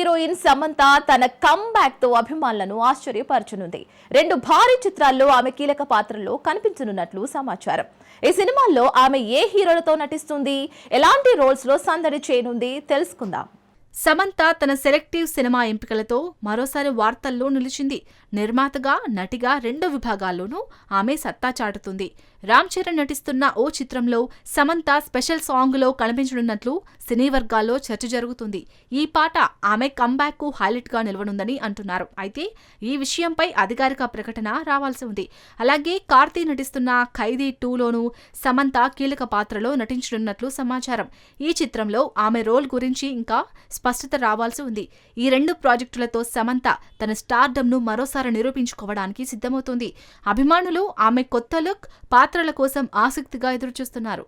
Heroine Samantha తన కమ్బ్యాక్తో అభిమానులను ఆశ్చర్యపరచనుంది. రెండు భారీ చిత్రాల్లో ఆమె కీలక పాత్రల్లో కనిపించనున్నట్లు సమాచారం. ఈ సినిమాల్లో ఆమె ఏ హీరోలతో నటిస్తుంది? ఎలాంటి రోల్స్లో సందడి చేయనుంది? తెలుసుకుందాం. సమంత తన సెలెక్టివ్ సినిమా ఎంపికలతో మరోసారి వార్తల్లో నిలిచింది. నిర్మాతగా నటిగా రెండు విభాగాల్లోనూ ఆమె సత్తా చాటుతుంది. రామ్ చరణ్ నటిస్తున్న ఓ చిత్రంలో సమంత స్పెషల్ సాంగ్లో కనిపించనున్నట్లు సినీ వర్గాల్లో చర్చ జరుగుతుంది. ఈ పాట ఆమె కంబ్యాక్కు గా నిలవనుందని అంటున్నారు. అయితే ఈ విషయంపై అధికారిక ప్రకటన రావాల్సి ఉంది. అలాగే కార్తీ నటిస్తున్న ఖైదీ టూలోనూ సమంత కీలక పాత్రలో నటించనున్నట్లు సమాచారం. ఈ చిత్రంలో ఆమె రోల్ గురించి ఇంకా స్పష్టత రావాల్సి ఉంది. ఈ రెండు ప్రాజెక్టులతో సమంత తన స్టార్డమ్ను మరోసారి నిరూపించుకోవడానికి సిద్ధమవుతోంది. అభిమానులు ఆమె కొత్త లుక్ పాత్రల కోసం ఆసక్తిగా ఎదురుచూస్తున్నారు.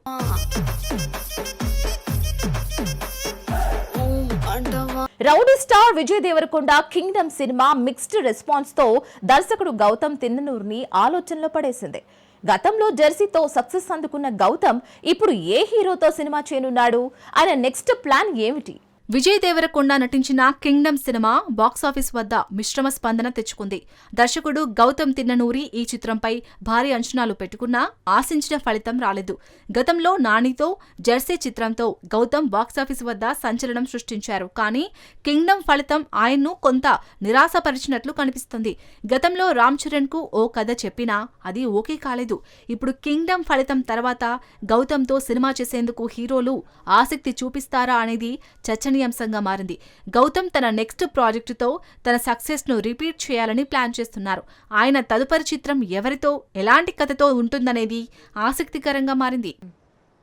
Rowdy star Vijay Deverakonda Kingdom cinema mixed రెస్పాన్స్తో దర్శకుడు గౌతమ్ తిన్ననూరుని ఆలోచనలో పడేసింది. గతంలో జెర్సీతో సక్సెస్ అందుకున్న గౌతమ్ ఇప్పుడు ఏ హీరోతో సినిమా చేయనున్నాడు? ఆయన నెక్స్ట్ ప్లాన్ ఏమిటి? విజయ్ దేవరకొండ నటించిన కింగ్డమ్ సినిమా బాక్సాఫీస్ వద్ద మిశ్రమ స్పందన తెచ్చుకుంది. దర్శకుడు గౌతమ్ తిన్ననూరి ఈ చిత్రంపై భారీ అంచనాలు పెట్టుకున్నా ఆశించిన ఫలితం రాలేదు. గతంలో నానితో జెర్సీ చిత్రంతో గౌతమ్ బాక్సాఫీస్ వద్ద సంచలనం సృష్టించారు. కానీ కింగ్డమ్ ఫలితం ఆయన్ను కొంత నిరాశపరిచినట్లు కనిపిస్తుంది. గతంలో రామ్ చరణ్కు ఓ కథ చెప్పినా అది ఓకే కాలేదు. ఇప్పుడు కింగ్డమ్ ఫలితం తర్వాత గౌతమ్తో సినిమా చేసేందుకు హీరోలు ఆసక్తి చూపిస్తారా అనేది చర్చ చర్చనీయాంశంగా మారింది. గౌతమ్ తన నెక్స్ట్ ప్రాజెక్టుతో తన సక్సెస్ను రిపీట్ చేయాలని ప్లాన్ చేస్తున్నారు. ఆయన తదుపరి చిత్రం ఎవరితో ఎలాంటి కథతో ఉంటుందనేది ఆసక్తికరంగా మారింది.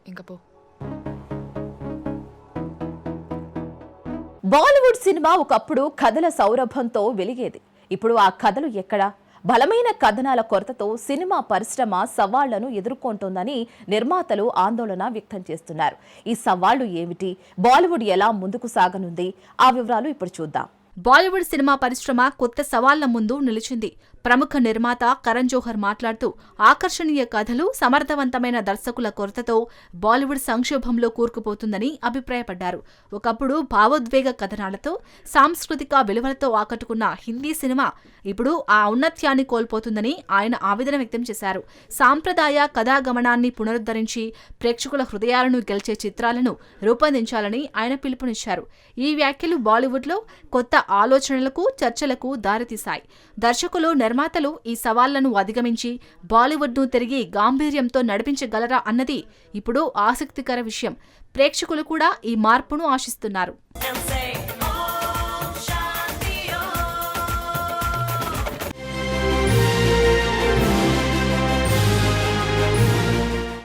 ఇంకా పో. బాలీవుడ్ సినిమా ఒకప్పుడు కథల సౌరభంతో వెలిగేది. ఇప్పుడు ఆ కథలు ఎక్కడా? బలమైన కథనాల కొరతతో సినిమా పరిశ్రమ సవాళ్ళను ఎదుర్కొంటోందని నిర్మాతలు ఆందోళన వ్యక్తం చేస్తున్నారు. ఈ సవాళ్ళు ఏమిటి? బాలీవుడ్ ఎలా ముందుకు సాగనుంది? ఆ వివరాలు ఇప్పుడు చూద్దాం. బాలీవుడ్ సినిమా పరిశ్రమ కొత్త సవాళ్ళ ముందు నిలిచింది. ప్రముఖ నిర్మాత కరణ్ జోహర్ మాట్లాడుతూ ఆకర్షణీయ కథలు సమర్థవంతమైన దర్శకుల కొరతతో బాలీవుడ్ సంక్షోభంలో కూరుకుపోతుందని అభిప్రాయపడ్డారు. ఒకప్పుడు భావోద్వేగ కథనాలతో సాంస్కృతిక విలువలతో ఆకట్టుకున్న హిందీ సినిమా ఇప్పుడు ఆ ఔన్నత్యాన్ని కోల్పోతుందని ఆయన ఆవేదన వ్యక్తం చేశారు. సాంప్రదాయ కథాగమనాన్ని పునరుద్ధరించి ప్రేక్షకుల హృదయాలను గెలిచే చిత్రాలను రూపొందించాలని ఆయన పిలుపునిచ్చారు. ఈ వ్యాఖ్యలు బాలీవుడ్లో కొత్త ఆలోచనలకు చర్చలకు దారితీశాయి. దర్శకులు నిర్మాతలు ఈ సవాళ్ళను అధిగమించి బాలీవుడ్ను తిరిగి గాంభీర్యంతో నడిపించగలరా అన్నది ఇప్పుడు ఆసక్తికర విషయం. ప్రేక్షకులు కూడా ఈ మార్పును ఆశిస్తున్నారు.